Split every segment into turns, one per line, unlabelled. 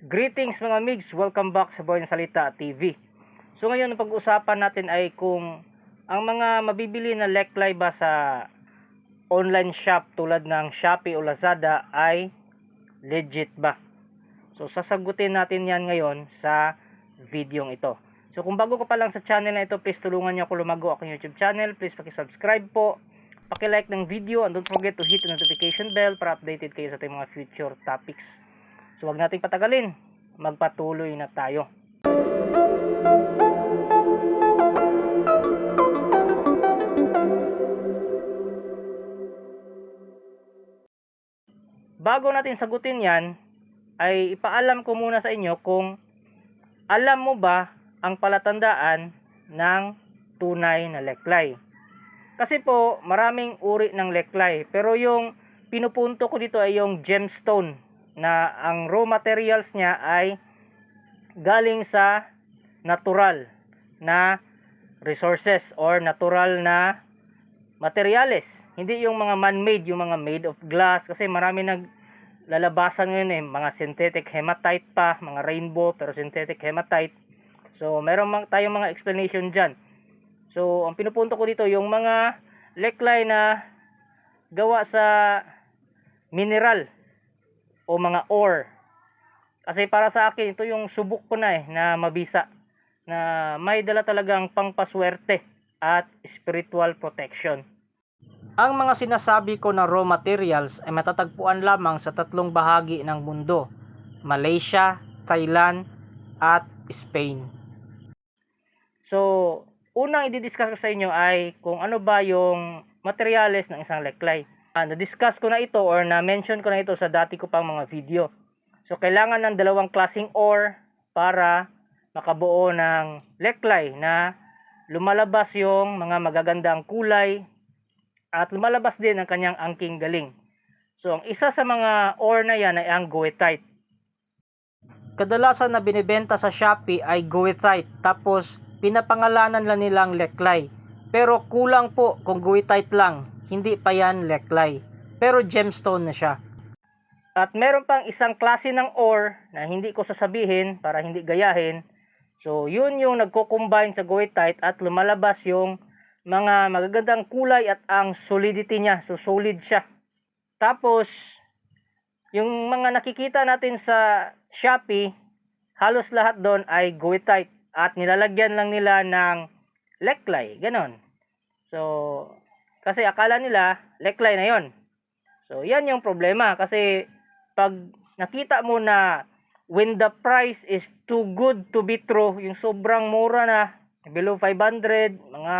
Greetings mga migs, welcome back sa Boy Salita TV. So ngayon ang pag-uusapan natin ay kung ang mga mabibili na leklay ba sa online shop tulad ng Shopee o Lazada ay legit ba? So sasagutin natin yan ngayon sa videong ito. So kung bago ka pa lang sa channel na ito, please tulungan niyo ako lumago akong YouTube channel. Please paki-subscribe po, paki-like ng video and don't forget to hit the notification bell para updated kayo sa ating mga future topics. So wag nating patagalin, magpatuloy na tayo. Bago natin sagutin yan, ay ipaalam ko muna sa inyo kung alam mo ba ang palatandaan ng tunay na leklay. Kasi po, maraming uri ng leklay. Pero yung pinupunto ko dito ay yung gemstone na ang raw materials niya ay galing sa natural na resources or natural na materials. Hindi yung mga man-made, yung mga made of glass kasi marami nag lalabasan ngayon eh, mga synthetic hematite pa, mga rainbow pero synthetic hematite. So, meron mang, tayong mga explanation dyan. So, ang pinupunto ko dito, yung mga leklay na gawa sa mineral o mga ore. Kasi para sa akin, ito yung subok ko na eh, na mabisa. Na may dala talagang pangpaswerte at spiritual protection. Ang mga sinasabi ko na raw materials ay matatagpuan lamang sa tatlong bahagi ng mundo. Malaysia, Thailand, at Spain. So, unang i-discuss ko sa inyo ay kung ano ba yung materyales ng isang leklay. Ah, na-discuss ko na ito or na-mention ko na ito sa dati ko pang mga video. So, kailangan ng dalawang klasing ore para makabuo ng leklay na lumalabas yung mga magagandang kulay at lumalabas din ang kanyang angking galing. So, ang isa sa mga ore na yan ay ang goethite. Kadalasan na binibenta sa Shopee ay goethite tapos pinapangalanan lang nilang leklay. Pero kulang po kung goethite lang, hindi pa yan leklay. Pero gemstone na siya. At meron pang isang klase ng ore na hindi ko sasabihin para hindi gayahin. So, yun yung nagko-combine sa goethite at lumalabas yung mga magagandang kulay at ang solidity niya. So, solid siya. Tapos, yung mga nakikita natin sa Shopee, halos lahat doon ay goethite at nilalagyan lang nila ng leklay, ganon. So, kasi akala nila leklay na yon. So, yan yung problema kasi pag nakita mo na when the price is too good to be true, yung sobrang mura na, below 500, mga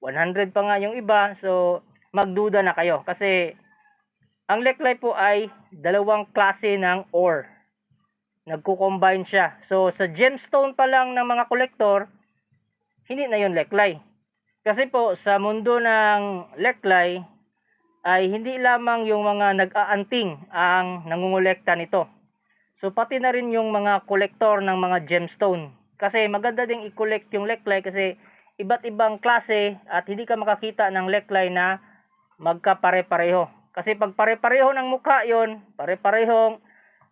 100 pa nga yung iba, so magduda na kayo kasi ang leklay po ay dalawang klase ng ore. Nagko-combine siya. So sa gemstone pa lang ng mga kolektor, hindi na yon leklay. Kasi po sa mundo ng leklay ay hindi lamang yung mga nag-aanting ang nangungulekta nito. So pati na rin yung mga kolektor ng mga gemstone. Kasi maganda ding i-collect yung leklay kasi iba't ibang klase at hindi ka makakita ng leklay na magkapare-pareho. Kasi pag pare-pareho ng mukha yon, pare-parehong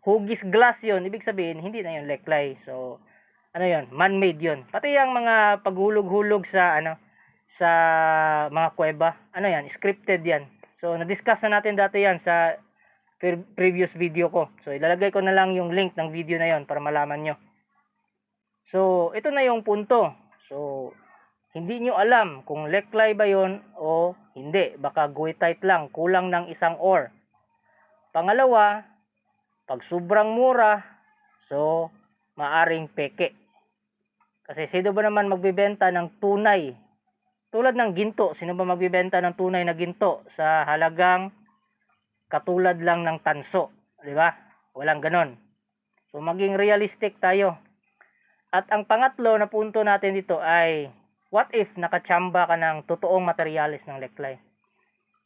hugis glass yon, ibig sabihin hindi na yon leklay. So ano yon, man-made yon. Pati yung mga paghulog-hulog sa ano sa mga kuweba, ano yan, scripted yan. So na-discuss na natin dati yan sa pre- previous video ko. So ilalagay ko na lang yung link ng video na yon para malaman nyo. So ito na yung punto. So hindi nyo alam kung leklay ba yon o hindi. Baka goethite lang, kulang ng isang ore. Pangalawa, pag sobrang mura, so maaring peke. Kasi sino ba naman magbebenta ng tunay? Tulad ng ginto, sino ba magbebenta ng tunay na ginto sa halagang katulad lang ng tanso? Di ba? Walang ganon. So maging realistic tayo. At ang pangatlo na punto natin dito ay what if nakachamba ka ng totoong materyales ng leklay?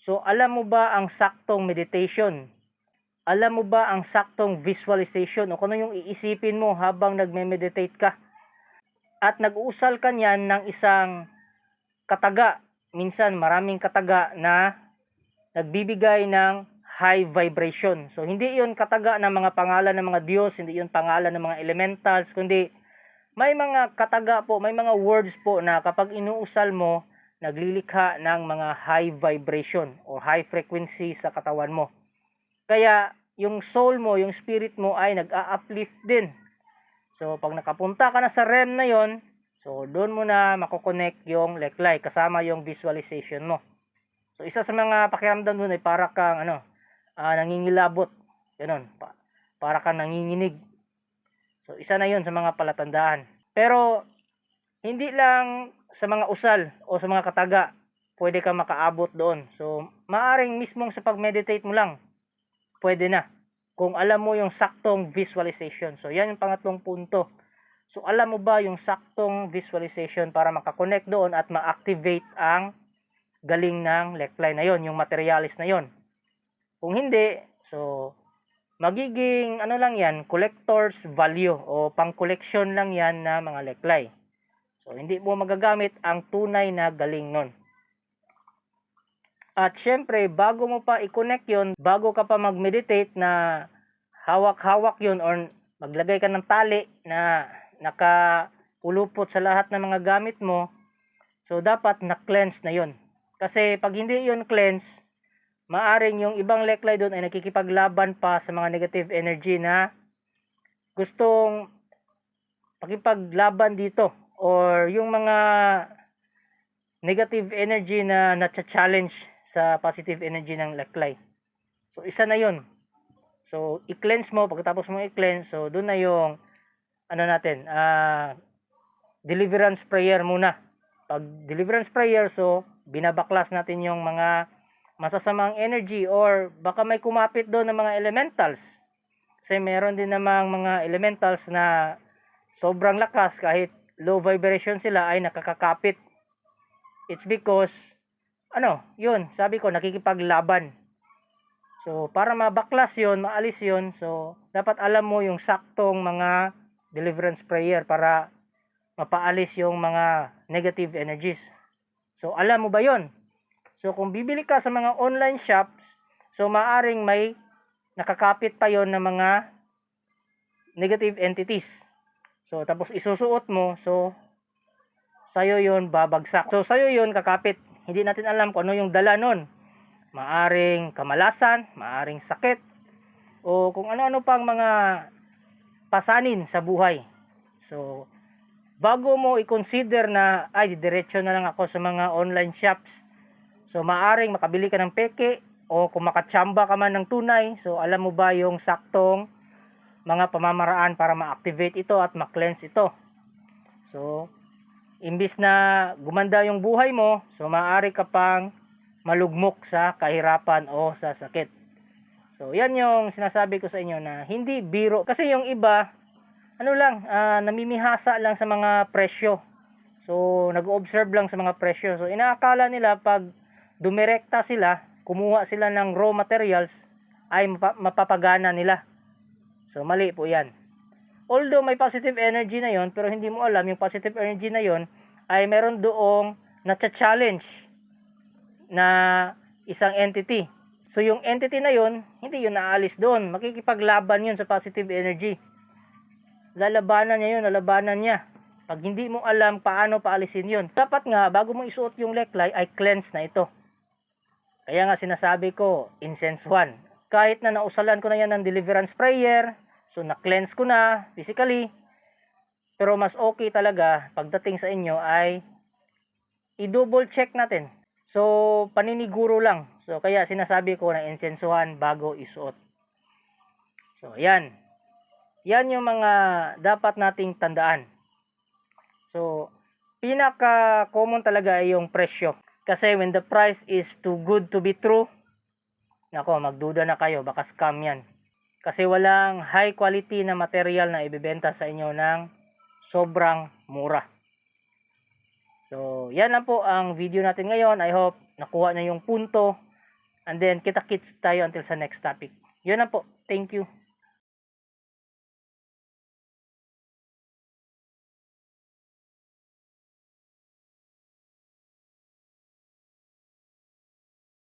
So alam mo ba ang saktong meditation? Alam mo ba ang saktong visualization o kung ano yung iisipin mo habang nagme-meditate ka? At nag-uusal ka niyan ng isang kataga, minsan maraming kataga na nagbibigay ng high vibration. So hindi 'yon kataga ng mga pangalan ng mga Diyos, hindi 'yon pangalan ng mga elementals, kundi may mga kataga po, may mga words po na kapag inuusal mo, naglilikha ng mga high vibration or high frequency sa katawan mo. Kaya yung soul mo, yung spirit mo ay nag-a-uplift din. So pag nakapunta ka na sa REM na 'yon, so doon mo na makokonect yung leklay kasama yung visualization mo. So isa sa mga pakiramdam doon ay para kang ano, ah, nangingilabot. Ganun, pa, para kang nanginginig. So isa na 'yon sa mga palatandaan. Pero hindi lang sa mga usal o sa mga kataga pwede ka makaabot doon. So maaring mismong sa pag-meditate mo lang pwede na kung alam mo yung saktong visualization. So yan yung pangatlong punto. So alam mo ba yung saktong visualization para makakonect doon at ma-activate ang galing ng leklay na yon, yung materialis na yon. Kung hindi, so magiging ano lang yan, collector's value o pang-collection lang yan na mga leklay. So hindi mo magagamit ang tunay na galing nun. At syempre, bago mo pa i-connect yon, bago ka pa mag-meditate na hawak-hawak yon or maglagay ka ng tali na nakakulupot sa lahat ng mga gamit mo, so dapat na-cleanse na yon. Kasi pag hindi yon cleanse, maaring yung ibang leklay doon ay nakikipaglaban pa sa mga negative energy na gustong pakipaglaban dito or yung mga negative energy na na-challenge sa positive energy ng leklay. So isa na 'yon. So i-cleanse mo pagkatapos mo i-cleanse, so doon na yung ano natin, ah deliverance prayer muna. Pag deliverance prayer, so binabaklas natin yung mga masasamang energy or baka may kumapit doon ng mga elementals. Kasi meron din namang mga elementals na sobrang lakas kahit low vibration sila ay nakakakapit. It's because ano, yun, sabi ko nakikipaglaban. So para mabaklas yun, maalis yun, so dapat alam mo yung saktong mga deliverance prayer para mapaalis yung mga negative energies. So alam mo ba yon? So kung bibili ka sa mga online shops, so maaring may nakakapit pa yon ng mga negative entities. So tapos isusuot mo, so sa'yo yon babagsak. So sa'yo yon kakapit. Hindi natin alam kung ano yung dala nun. Maaring kamalasan, maaring sakit, o kung ano-ano pang mga pasanin sa buhay. So, bago mo i-consider na, ay, diretso na lang ako sa mga online shops. So, maaring makabili ka ng peke, o kung makachamba ka man ng tunay, so alam mo ba yung saktong mga pamamaraan para ma-activate ito at ma-cleanse ito. So, imbis na gumanda yung buhay mo, so maaari ka pang malugmok sa kahirapan o sa sakit. So, yan yung sinasabi ko sa inyo na hindi biro. Kasi yung iba, ano lang, ah, namimihasa lang sa mga presyo. So, nag-observe lang sa mga presyo. So, inaakala nila pag dumirekta sila, kumuha sila ng raw materials, ay mapa- mapapagana nila. So, mali po yan. Although may positive energy na yon pero hindi mo alam yung positive energy na yon ay meron doong na-challenge na isang entity. So yung entity na yon hindi yun naalis doon. Makikipaglaban yun sa positive energy. Lalabanan niya yun, lalabanan niya. Pag hindi mo alam paano paalisin yun. Dapat nga, bago mo isuot yung leklay, ay cleanse na ito. Kaya nga sinasabi ko, incense 1. Kahit na nausalan ko na yan ng deliverance prayer, So, na-cleanse ko na physically. Pero mas okay talaga pagdating sa inyo ay i-double check natin. So, paniniguro lang. So, kaya sinasabi ko na insensuhan bago isuot. So, yan. Yan yung mga dapat nating tandaan. So, pinaka-common talaga ay yung presyo. Kasi when the price is too good to be true, nako, magduda na kayo, baka scam yan. Kasi walang high quality na material na ibebenta sa inyo ng sobrang mura. So, yan lang po ang video natin ngayon. I hope nakuha na yung punto. And then, kita-kits tayo until sa next topic. Yun na po. Thank you.